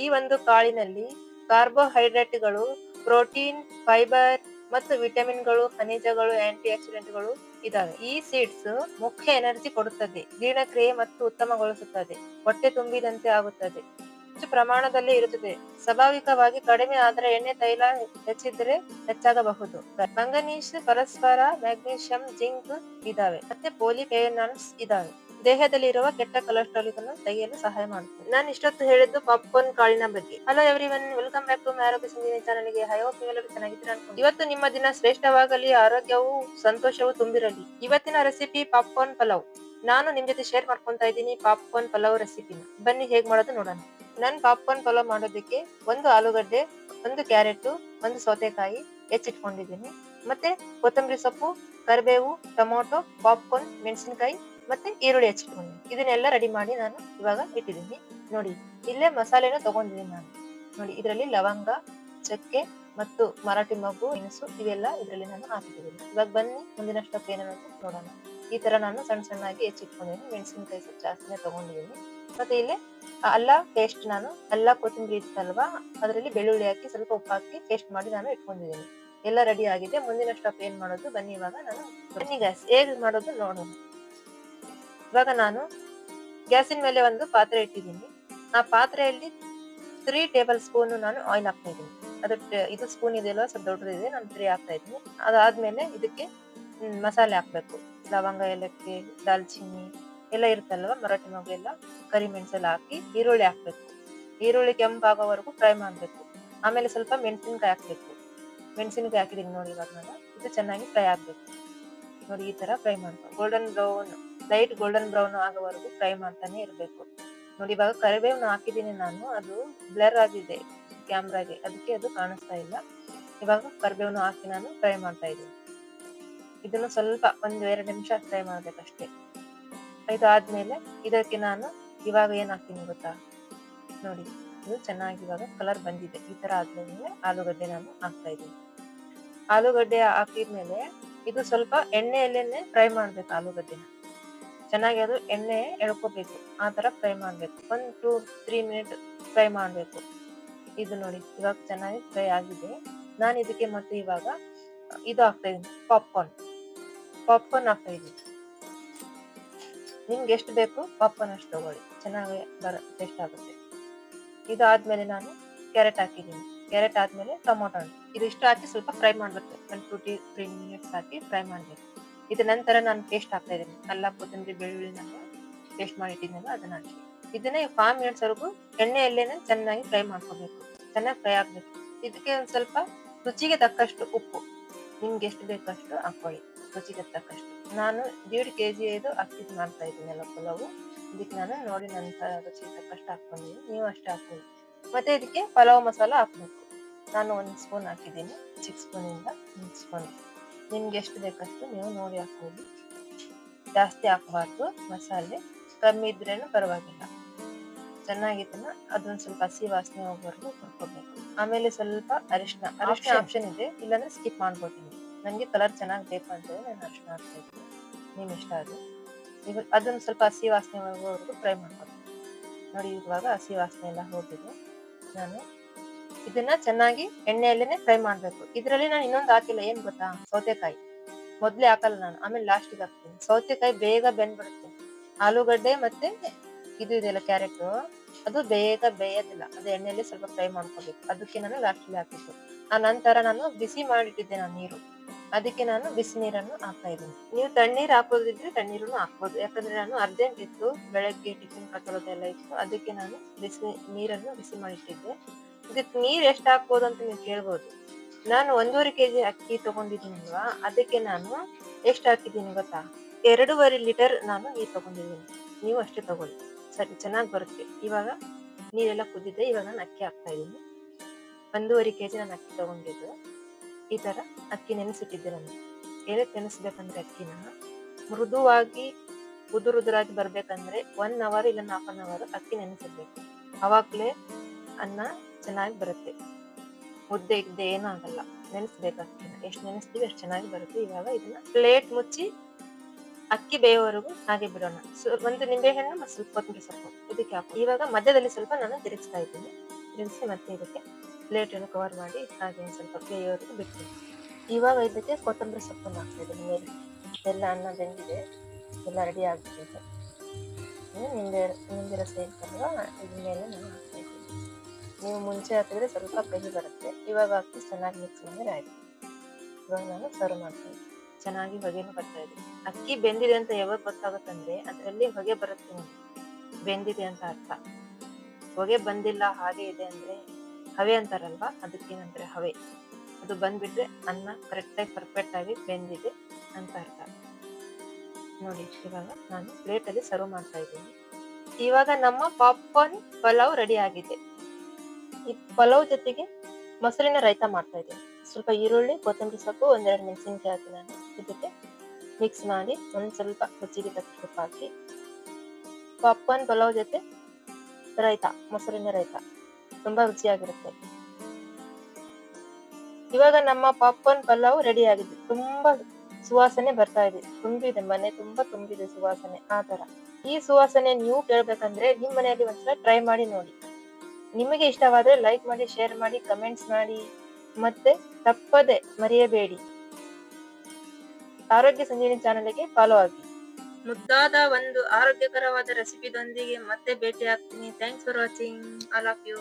ಈ ಒಂದು ಕಾಳಿನಲ್ಲಿ ಕಾರ್ಬೋಹೈಡ್ರೇಟ್ಗಳು, ಪ್ರೋಟೀನ್, ಫೈಬರ್ ಮತ್ತು ವಿಟಮಿನ್ಗಳು, ಖನಿಜಗಳು ಆಂಟಿ ಆಕ್ಸಿಡೆಂಟ್ಗಳು ಇದಾವೆ. ಈ ಸೀಡ್ಸ್ ಮುಖ್ಯ ಎನರ್ಜಿ ಕೊಡುತ್ತದೆ, ಜೀರ್ಣಕ್ರಿಯೆ ಮತ್ತು ಉತ್ತಮಗೊಳಿಸುತ್ತದೆ, ಹೊಟ್ಟೆ ತುಂಬಿದಂತೆ ಆಗುತ್ತದೆ, ಹೆಚ್ಚು ಪ್ರಮಾಣದಲ್ಲಿ ಇರುತ್ತದೆ. ಸ್ವಾಭಾವಿಕವಾಗಿ ಕಡಿಮೆ ಆದರೆ ಎಣ್ಣೆ, ತೈಲ ಹೆಚ್ಚಿದ್ರೆ ಹೆಚ್ಚಾಗಬಹುದು. ಮಂಗನೀಶ್ ಪರಸ್ಪರ, ಮ್ಯಾಗ್ನೀಷಿಯಂ, ಜಿಂಕ್ ಇದಾವೆ. ಮತ್ತೆ ಪೋಲಿಫೇನಾಲ್ಸ್ ಇದಾವೆ. ದೇಹದಲ್ಲಿ ಇರುವ ಕೆಟ್ಟ ಕೊಲೆಸ್ಟ್ರಾಲ್ ಇದನ್ನು ತೆಗೆಯಲು ಸಹಾಯ ಮಾಡುತ್ತದೆ. ನಾನು ಇಷ್ಟೊತ್ತು ಹೇಳಿದ್ದು ಪಾಪ್ಕಾರ್ನ್ ಕಾಳಿನ ಬಗ್ಗೆ. Hello everyone welcome back to Arogya Sanjeevini ಚಾನಲ್ಗೆ ಹೈ ಹೋಪ್ ನೀವೆಲ್ಲರೂ ಚೆನ್ನಾಗಿದ್ದೀರಾ ಇವತ್ತು ನಿಮ್ಮ ದಿನ ಶ್ರೇಷ್ಠವಾಗಲಿ, ಆರೋಗ್ಯವು ಸಂತೋಷವು ತುಂಬಿರಲಿ. ಇವತ್ತಿನ ರೆಸಿಪಿ ಪಾಪ್ಕಾರ್ನ್ ಪಲಾವ್. ನಾನು ನಿಮ್ ಜೊತೆ ಶೇರ್ ಮಾಡ್ಕೊಂತಾ ಇದ್ದೀನಿ ಪಾಪ್ಕಾರ್ನ್ ಪಲಾವ್ ರೆಸಿಪಿನ ಬನ್ನಿ ಹೇಗ್ ಮಾಡೋದು ನೋಡೋಣ. ನಾನು ಪಾಪ್ಕಾರ್ನ್ ಪಲಾವ್ ಮಾಡೋದಕ್ಕೆ ಒಂದು ಆಲೂಗಡ್ಡೆ, ಒಂದು ಕ್ಯಾರೆಟ್, ಒಂದು ಸೌತೆಕಾಯಿ ಹೆಚ್ಚಿಟ್ಕೊಂಡಿದ್ದೀನಿ. ಮತ್ತೆ ಕೊತ್ತಂಬರಿ ಸೊಪ್ಪು, ಕರಿಬೇವು, ಟೊಮೊಟೊ ಪಾಪ್ಕಾರ್ನ್ ಮೆಣಸಿನಕಾಯಿ ಮತ್ತೆ ಈರುಳ್ಳಿ ಹೆಚ್ಚಿಟ್ಕೊಂಡಿದ್ದೀನಿ ಇದನ್ನೆಲ್ಲ ರೆಡಿ ಮಾಡಿ ನಾನು ಇವಾಗ ಇಟ್ಟಿದ್ದೀನಿ. ನೋಡಿ, ಇಲ್ಲೇ ಮಸಾಲೆನ ತಗೊಂಡಿದ್ದೀನಿ ನಾನು. ನೋಡಿ, ಇದರಲ್ಲಿ ಲವಂಗ, ಚಕ್ಕೆ ಮತ್ತು ಮರಾಠಿ ಮಗು, ಮೆಣಸು ಇವೆಲ್ಲ ಇದರಲ್ಲಿ ನಾನು ಹಾಕಿದ್ದೀನಿ ಇವಾಗ ಬನ್ನಿ ಮುಂದಿನ ಸ್ಟೆಪ್ ಏನನ್ನೋದು ನೋಡೋಣ. ಈ ತರ ನಾನು ಸಣ್ಣ ಸಣ್ಣಾಗಿ ಹೆಚ್ಚಿಟ್ಕೊಂಡಿದ್ದೀನಿ. ಮೆಣಸಿನಕಾಯಿ ಸ್ವಲ್ಪ ಜಾಸ್ತಿನೇ ತಗೊಂಡಿದ್ದೀನಿ. ಮತ್ತೆ ಇಲ್ಲಿ ಅಲ್ಲ ಪೇಸ್ಟ್ ನಾನು, ಅಲ್ಲ ಕೊತ್ತಂಬರಿ ಇತ್ತಲ್ವಾ, ಅದರಲ್ಲಿ ಬೆಳ್ಳುಳ್ಳಿ ಹಾಕಿ ಸ್ವಲ್ಪ ಉಪ್ಪು ಹಾಕಿ ಪೇಸ್ಟ್ ಮಾಡಿ ನಾನು ಇಟ್ಕೊಂಡಿದ್ದೀನಿ. ಎಲ್ಲ ರೆಡಿ ಆಗಿದೆ. ಮುಂದಿನ ಸ್ಟೆಪ್ ಏನ್ ಮಾಡೋದು? ಬನ್ನಿ ಇವಾಗ ನಾನು. ಬನ್ನಿ ಗ್ಯಾಸ್ ಹೇಗೆ ಮಾಡೋದು ನೋಡೋಣ. ಇವಾಗ ನಾನು ಗ್ಯಾಸಿನ ಮೇಲೆ ಒಂದು ಪಾತ್ರೆ ಇಟ್ಟಿದ್ದೀನಿ. ಆ ಪಾತ್ರೆಯಲ್ಲಿ ತ್ರೀ ಟೇಬಲ್ ಸ್ಪೂನ್ ನಾನು ಆಯಿಲ್ ಹಾಕ್ತಾ ಇದ್ದೀನಿ ಅದು ಇದು ಸ್ಪೂನ್ ಇದೆಯಲ್ಲ ಸ್ವಲ್ಪ ದೊಡ್ಡದಿದೆ, ನಾನು ತ್ರೀ ಹಾಕ್ತಾ ಇದ್ದೀನಿ ಅದಾದ್ಮೇಲೆ ಇದಕ್ಕೆ ಮಸಾಲೆ ಹಾಕ್ಬೇಕು. ಲವಂಗ, ಏಲಕ್ಕಿ, ದಾಲ್ಚಿನ್ನಿ ಎಲ್ಲ ಇರುತ್ತಲ್ವ ಮರಾಠಿ ಮಗು ಎಲ್ಲ ಕರಿಮೆಣಸೆಲ್ಲ ಹಾಕಿ ಈರುಳ್ಳಿ ಹಾಕ್ಬೇಕು. ಈರುಳ್ಳಿ ಕೆಂಪಾಗೋವರೆಗೂ ಫ್ರೈ ಮಾಡಬೇಕು. ಆಮೇಲೆ ಸ್ವಲ್ಪ ಮೆಣಸಿನ್ಕಾಯಿ ಹಾಕ್ಬೇಕು. ಮೆಣಸಿನಕಾಯಿ ಹಾಕಿದೀನಿ ನೋಡಿ ಇವಾಗ ನಾನು. ಇದು ಚೆನ್ನಾಗಿ ಫ್ರೈ ಆಗಬೇಕು. ನೋಡಿ, ಈ ತರ ಫ್ರೈ ಮಾಡ್ಬೇಕು golden brown light golden brown ಆಗೋವರೆಗೂ ಫ್ರೈ ಮಾಡ್ತಾನೆ ಇರಬೇಕು. ನೋಡಿ, ಇವಾಗ ಕರಿಬೇವನ್ನ ಹಾಕಿದ್ದೀನಿ ನಾನು. ಅದು ಬ್ಲರ್ ಆಗಿದೆ ಕ್ಯಾಮ್ರಾಗೆ ಅದಕ್ಕೆ ಅದು ಕಾಣಿಸ್ತಾ ಇಲ್ಲ. ಇವಾಗ ಕರಿಬೇವನ್ನ ಹಾಕಿ ನಾನು ಫ್ರೈ ಮಾಡ್ತಾ ಇದ್ದೀನಿ. ಇದನ್ನು ಸ್ವಲ್ಪ ಒಂದು ಎರಡು ನಿಮಿಷ ಫ್ರೈ ಮಾಡಬೇಕಷ್ಟೇ. ಇದು ಆದ್ಮೇಲೆ ಇದಕ್ಕೆ ನಾನು ಇವಾಗ ಏನ್ ಹಾಕ್ತೀನಿ ಗೊತ್ತಾ? ನೋಡಿ, ಇದು ಚೆನ್ನಾಗಿ ಇವಾಗ ಕಲರ್ ಬಂದಿದೆ. ಈ ತರ ಆದ್ಮೇಲೆ ಆಲೂಗಡ್ಡೆ ನಾನು ಹಾಕ್ತಾ ಇದ್ದೀನಿ. ಆಲೂಗಡ್ಡೆ ಹಾಕಿದ್ಮೇಲೆ ಇದು ಸ್ವಲ್ಪ ಎಣ್ಣೆಯಲ್ಲೇನೆ ಫ್ರೈ ಮಾಡ್ಬೇಕು ಆಲೂಗಡ್ಡೆನ. ಚೆನ್ನಾಗಿ ಅದು ಎಣ್ಣೆ ಎಳ್ಕೋಬೇಕು, ಆ ತರ ಫ್ರೈ ಮಾಡಬೇಕು. ಒಂದು ಟೂ, ತ್ರೀ ಮಿನಿಟ್ ಫ್ರೈ ಮಾಡಬೇಕು. ಇದು ನೋಡಿ, ಇವಾಗ ಚೆನ್ನಾಗಿ ಫ್ರೈ ಆಗಿದೆ. ನಾನು ಇದಕ್ಕೆ ಮತ್ತೆ ಇವಾಗ, ಇದು ಹಾಕ್ತಾ ಇದ್ದೀನಿ ಪಾಪ್ಕಾರ್ನ್. ಪಾಪ್ಕಾರ್ನ್ ಹಾಕ್ತಾ ಇದ್ದೀನಿ ನಿಮ್ಗೆ ಎಷ್ಟು ಬೇಕು ಪಾಪ್ಕಾರ್ನ್ ಅಷ್ಟು ತಗೊಳ್ಳಿ, ಚೆನ್ನಾಗಿ ಬರ, ಟೇಸ್ಟ್ ಆಗುತ್ತೆ. ಇದಾದಮೇಲೆ ನಾನು ಕ್ಯಾರೆಟ್ ಹಾಕಿದ್ದೀನಿ. ಕ್ಯಾರೆಟ್ ಆದಮೇಲೆ ಟೊಮೊಟೊ ಹಣ್ಣು. ಇಷ್ಟು ಹಾಕಿ ಸ್ವಲ್ಪ ಫ್ರೈ ಮಾಡಬೇಕು. ಒಂದು ಟೂ ಟಿ, ತ್ರೀ ಮಿನಿಟ್ಸ್ ಹಾಕಿ ಫ್ರೈ ಮಾಡ್ಬೇಕು. ಇದ ನಂತರ ನಾನು ಟೇಸ್ಟ್ ಹಾಕ್ತಾ ಇದ್ದೀನಿ. ಅಲ್ಲ ಕೊತ್ತಂಬರಿ ಬೆಳ್ಳುಳ್ಳಿ ಪೇಸ್ಟ್ ಮಾಡಿ ಇಟ್ಟಿದ್ನಲ್ಲ ಅದನ್ನ ಹಾಕಿ. ಇದನ್ನ ಫಾರ್ಮ್ ಮಿನಿಟ್ಸ್ ವರೆಗೂ ಎಣ್ಣೆಯಲ್ಲೇನೆ ಚೆನ್ನಾಗಿ ಫ್ರೈ ಮಾಡ್ಕೋಬೇಕು. ಚೆನ್ನಾಗಿ ಫ್ರೈ ಆಗ್ಬೇಕು. ಇದಕ್ಕೆ ಒಂದ್ ಸ್ವಲ್ಪ ರುಚಿಗೆ ತಕ್ಕಷ್ಟು ಉಪ್ಪು. ನಿಮ್ಗೆ ಎಷ್ಟು ಬೇಕಷ್ಟು ಹಾಕೊಳ್ಳಿ. ರುಚಿಗೆ ತಕ್ಕಷ್ಟು. ನಾನು ದೇಡ್ ಕೆ ಜಿ ಇದು ಅಕ್ಕಿ ಮಾಡ್ತಾ ಇದ್ದೀನಿ ಅಲ್ಲ ಪಲಾವು. ಇದಕ್ಕೆ ನಾನು ನೋಡಿ ನಂತರ ರುಚಿಗೆ ತಕ್ಕಷ್ಟು ಹಾಕೊಂಡಿದ್ದೀನಿ ನೀವು ಅಷ್ಟೇ ಹಾಕೊಳ್ಳಿ ಮತ್ತೆ ಇದಕ್ಕೆ ಪಲಾವ್ ಮಸಾಲ ಹಾಕ್ಬೇಕು. ನಾನು ಒಂದು ಸ್ಪೂನ್ ಹಾಕಿದ್ದೀನಿ. ಚಿಕ್ಕ ಸ್ಪೂನಿಂದ ಒಂದು ಸ್ಪೂನ್ ನಿಮ್ಗೆ ಎಷ್ಟು ಬೇಕಷ್ಟು ನೀವು ನೋಡಿ ಹಾಕೊಳ್ಳಿ ಜಾಸ್ತಿ ಹಾಕಬಾರ್ದು ಮಸಾಲೆ ಕಮ್ಮಿ ಇದ್ರೇನು ಪರವಾಗಿಲ್ಲ ಚೆನ್ನಾಗಿದ್ದನ್ನ ಅದೊಂದು ಸ್ವಲ್ಪ ಹಸಿ ವಾಸನೆ ಹೋಗೋವರೆಗೂ ಹುರ್ಕೋಬೇಕು ಆಮೇಲೆ ಸ್ವಲ್ಪ ಅರಿಶಿನ ಅರಿಶಿನ ಆಪ್ಷನ್ ಇದೆ ಇಲ್ಲಾಂದ್ರೆ ಸ್ಕಿಪ್ ಮಾಡ್ಬೋದು ನೀವು ನನಗೆ ಕಲರ್ ಚೆನ್ನಾಗಿ ಬೇಕು ಅಂತೇಳಿ ನಾನು ಅರಿಶಿನ ಹಾಕ್ತಾ ಇದ್ದೀನಿ ನಿಮ್ ಇಷ್ಟ ಅದು ಈಗ ಅದನ್ನ ಸ್ವಲ್ಪ ಹಸಿ ವಾಸನೆ ಹೋಗೋವರೆಗೂ ಫ್ರೈ ಮಾಡ್ಕೋಬೇಕು ನೋಡಿ ಇವಾಗ ಹಸಿ ವಾಸನೆ ಎಲ್ಲ ಹೋಗಿದೆ ನಾನು ಇದನ್ನ ಚೆನ್ನಾಗಿ ಎಣ್ಣೆಯಲ್ಲೇನೆ ಫ್ರೈ ಮಾಡ್ಬೇಕು. ಇದರಲ್ಲಿ ನಾನು ಇನ್ನೊಂದು ಹಾಕಿಲ್ಲ, ಏನ್ ಗೊತ್ತಾ? ಸೌತೆಕಾಯಿ. ಮೊದ್ಲೇ ಹಾಕಲ್ಲ ನಾನು, ಆಮೇಲೆ ಲಾಸ್ಟಿಗೆ ಹಾಕ್ತೀನಿ. ಸೌತೆಕಾಯಿ ಬೇಗ ಬೆಂದ್ಬಿಡುತ್ತೆ. ಆಲೂಗಡ್ಡೆ ಮತ್ತೆ ಇದು ಇದೆಯಲ್ಲ, ಕ್ಯಾರೆಟ್. ಅದು ಬೇಗ ಬೇಯೋದಿಲ್ಲ. ಅದು ಎಣ್ಣೆಯಲ್ಲಿ ಸ್ವಲ್ಪ ಫ್ರೈ ಮಾಡ್ಕೋಬೇಕು. ಅದಕ್ಕೆ ನಾನು ಲಾಸ್ಟಲ್ಲಿ ಹಾಕಿದ್ದು ಆ ನಂತರ ನಾನು ಬಿಸಿ ಮಾಡಿಟ್ಟಿದ್ದೆ ನಾನು ನೀರು. ಅದಕ್ಕೆ ನಾನು ಬಿಸಿ ನೀರನ್ನು ಹಾಕ್ತಾ ಇದ್ದೀನಿ. ನೀವು ತಣ್ಣೀರ್ ಹಾಕೋದಿದ್ರೆ ತಣ್ಣೀರನ್ನು ಹಾಕ್ಬೋದು. ಯಾಕಂದ್ರೆ ನಾನು ಅರ್ಜೆಂಟ್ ಇತ್ತು, ಬೆಳಗ್ಗೆ ಟಿಫಿನ್ ಕಟ್ಟೋದೆಲ್ಲ ಇತ್ತು. ಅದಕ್ಕೆ ನಾನು ಬಿಸಿ ನೀರನ್ನು ಬಿಸಿ ಮಾಡಿಟ್ಟಿದ್ದೆ. ಇದಕ್ಕೆ ನೀರ್ ಎಷ್ಟು ಹಾಕ್ಬೋದು ಅಂತ ನೀವು ಕೇಳ್ಬೋದು. ನಾನು ಒಂದೂವರೆ ಕೆಜಿ ಅಕ್ಕಿ ತಗೊಂಡಿದ್ದೀನಲ್ವಾ ಅದಕ್ಕೆ ನಾನು ಎಷ್ಟು ಹಾಕಿದ್ದೀನಿ ಗೊತ್ತಾ? ಎರಡೂವರೆ ಲೀಟರ್ ನಾನು ನೀರ್ ತಗೊಂಡಿದ್ದೀನಿ. ನೀವು ಅಷ್ಟೇ ತಗೊಳ್ಳಿ. ಸರಿ, ಚೆನ್ನಾಗಿ ಬರುತ್ತೆ. ಇವಾಗ ನೀರೆಲ್ಲ ಕುದ್ದಿದೆ ಇವಾಗ ನಾನು ಅಕ್ಕಿ ಹಾಕ್ತಾ ಇದ್ದೀನಿ. ಒಂದೂವರೆ ಕೆಜಿ ನಾನು ಅಕ್ಕಿ ತಗೊಂಡಿದ್ದು. ಈ ತರ ಅಕ್ಕಿ ನೆನೆಸಿಟ್ಟಿದ್ದೆ ನಾನು. ಏನಕ್ಕೆ ಅಕ್ಕಿನ? ಮೃದುವಾಗಿ ಉದುರುದುರಾಗಿ ಬರ್ಬೇಕಂದ್ರೆ ಒನ್ ಅವರ್ ಇಲ್ಲ ಹಾಫ್ ಅನ್ ಅವರ್ ಅಕ್ಕಿ ನೆನೆಸಿರ್ಬೇಕು. ಅವಾಗ್ಲೇ ಅನ್ನ ಚೆನ್ನಾಗಿ ಬರುತ್ತೆ. ಮುದ್ದೆ ಇದ್ದೆ ಏನೂ ಆಗಲ್ಲ. ನೆನೆಸ್ಬೇಕು ಅಕ್ಕಿನ ಎಷ್ಟು ನೆನೆಸ್ತೀವಿ ಅಷ್ಟು ಚೆನ್ನಾಗಿ ಬರುತ್ತೆ. ಇವಾಗ ಇದನ್ನ ಪ್ಲೇಟ್ ಮುಚ್ಚಿ ಅಕ್ಕಿ ಬೇಯೋವರೆಗೂ ಹಾಗೆ ಬಿಡೋಣ. ಸೊ, ಒಂದು ನಿಂಬೆ ಹಣ್ಣು ಮತ್ತು ಸ್ವಲ್ಪ ಕೊತ್ತಂಬರಿ ಸೊಪ್ಪು ಇದಕ್ಕೆ ಹಾಕಿ. ಇವಾಗ ಮಧ್ಯದಲ್ಲಿ ಸ್ವಲ್ಪ ನಾನು ತಿರುಗಿಸ್ತಾ ಇದ್ದೀನಿ. ತಿರುಗಿಸಿ ಮತ್ತೆ ಇದಕ್ಕೆ ಪ್ಲೇಟನ್ನು ಕವರ್ ಮಾಡಿ ಹಾಗೆ ಒಂದು ಸ್ವಲ್ಪ ಬೇಯೋವರೆಗೂ ಬಿಡ್ತೀನಿ ಇವಾಗ ಇದಕ್ಕೆ ಕೊತ್ತಂಬರಿ ಸೊಪ್ಪನ್ನು ಹಾಕ್ತಾ ಮೇಲೆ ಎಲ್ಲ ಅನ್ನ, ಬೆಂದಿದೆ. ಎಲ್ಲ ರೆಡಿ ಇನ್ನು ನಿಂಬೆ ನಿಂಬೆ ರಸ ಇರ್ತಲ್ವ ಇದ್ರ ಮೇಲೆ ನಾನು ನೀವು ಮುಂಚೆ ಹಾಕಿದ್ರೆ ಸ್ವಲ್ಪ ಕಹಿ ಬರುತ್ತೆ. ಇವಾಗ ಹಾಕಿ ಚೆನ್ನಾಗಿ ಮಿಕ್ಸ್ ಮಾಡಿದ್ರೆ ಆಯ್ತು. ಇವಾಗ ನಾನು ಸರ್ವ್ ಮಾಡ್ತೀನಿ. ಚೆನ್ನಾಗಿ ಹೊಗೆನೂ ಬರ್ತಾ ಇದೆ. ಅಕ್ಕಿ ಬೆಂದಿದೆ ಅಂತ ಯಾವಾಗ ಗೊತ್ತಾಗುತ್ತಂದ್ರೆ ಅದರಲ್ಲಿ ಹೊಗೆ ಬರುತ್ತೆ ಬೆಂದಿದೆ ಅಂತ ಅರ್ಥ. ಹೊಗೆ ಬಂದಿಲ್ಲ, ಹಾಗೆ ಇದೆ ಅಂದ್ರೆ ಹವೆ ಅಂತಾರಲ್ವಾ? ಅದಕ್ಕೇನಂದ್ರೆ ಹವೆ. ಅದು ಬಂದ್ಬಿಟ್ರೆ ಅನ್ನ ಕರೆಕ್ಟಾಗಿ ಪರ್ಫೆಕ್ಟ್ ಆಗಿ ಬೆಂದಿದೆ ಅಂತ ಅರ್ಥ. ನೋಡಿ, ಇವಾಗ ನಾನು ಪ್ಲೇಟಲ್ಲಿ ಸರ್ವ್ ಮಾಡ್ತಾ ಇದ್ದೀನಿ. ಇವಾಗ ನಮ್ಮ ಪಾಪ್ಕಾರ್ನ್ ಪಲಾವ್ ರೆಡಿ ಆಗಿದೆ. ಈ ಪಲಾವ್ ಜೊತೆಗೆ ಮೊಸರಿನ ರೈತ ಮಾಡ್ತಾ ಇದ್ದೀನಿ. ಸ್ವಲ್ಪ ಈರುಳ್ಳಿ, ಕೊತ್ತಂಬರಿ ಸೊಪ್ಪು, ಒಂದೆರಡು ಮೆಣಸಿನ್ಕಾಯಿ ಹಾಕಿ ನಾನು ಇದಕ್ಕೆ ಮಿಕ್ಸ್ ಮಾಡಿ ಒಂದು ಸ್ವಲ್ಪ ರುಚಿಗೆ ತಕ್ಕ ಹಾಕಿ. ಪಾಪ್ಕಾರ್ನ್ ಪಲಾವ್ ಜೊತೆ ರೈತ, ಮೊಸರಿನ ರೈತ. ತುಂಬಾ ರುಚಿಯಾಗಿರುತ್ತೆ. ಇವಾಗ ನಮ್ಮ ಪಾಪ್ಕಾರ್ನ್ ಪಲಾವ್ ರೆಡಿ ಆಗಿದೆ. ತುಂಬಾ ಸುವಾಸನೆ ಬರ್ತಾ ಇದೆ. ತುಂಬಿದೆ, ಮನೆ ತುಂಬಾ ತುಂಬಿದೆ ಸುವಾಸನೆ. ಆ ತರ ಈ ಸುವಾಸನೆ ನೀವು ಕೇಳ್ಬೇಕಂದ್ರೆ ನಿಮ್ ಮನೆಯಲ್ಲಿ ಒಂದ್ಸಲ ಟ್ರೈ ಮಾಡಿ ನೋಡಿ. ನಿಮಗೆ ಇಷ್ಟವಾದರೆ ಲೈಕ್ ಮಾಡಿ ಶೇರ್ ಮಾಡಿ ಕಮೆಂಟ್ಸ್ ಮಾಡಿ, ಮತ್ತೆ ತಪ್ಪದೆ ಮರೆಯಬೇಡಿ. ಆರೋಗ್ಯ ಸಂಜೀವಿನಿ ಚಾನಲ್ಗೆ ಫಾಲೋ ಆಗಿ. ಮುದ್ದಾದ ಒಂದು ಆರೋಗ್ಯಕರವಾದ ರೆಸಿಪಿದೊಂದಿಗೆ ಮತ್ತೆ ಭೇಟಿ ಆಗ್ತೀನಿ thanks for watching all of you